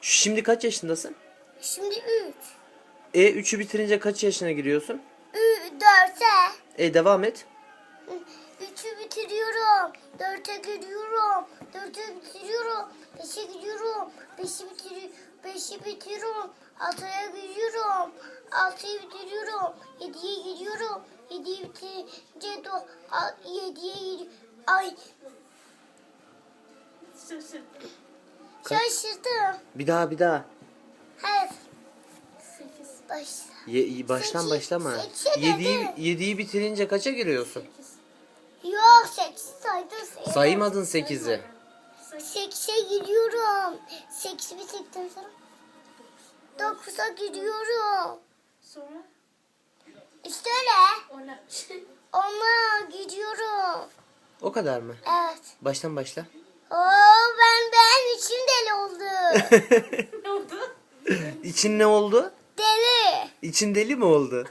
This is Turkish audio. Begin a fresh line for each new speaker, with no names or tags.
Şimdi kaç yaşındasın?
Şimdi 3.
E 3'ü bitirince kaç yaşına giriyorsun?
4'e.
E devam et.
3'ü bitiriyorum. 4'e gidiyorum. 4'e bitiriyorum. 5'e gidiyorum. 5'i bitiriyorum. 5'i bitiriyorum. 6'ya gidiyorum. 6'yı bitiriyorum. 7'ye gidiyorum. 7'yi bitirince do 7'ye gidiyorum. Ay şaşırdım.
Bir daha bir daha.
Evet. Başla.
Ye, baştan
Sekiz-
başlama.
sekiz dedi.
7'yi 7'yi bitirince kaça giriyorsun?
Yok 8 saydım.
Saymadın 8'i.
8'e gidiyorum. 8 bitirdikten sonra 9'a gidiyorum.
Sonra
İşte öyle.
ona
Ona gidiyorum.
O kadar mı?
Evet.
Baştan başla.
Oo
ne oldu?
İçin ne oldu?
deli.
İçin deli mi oldu?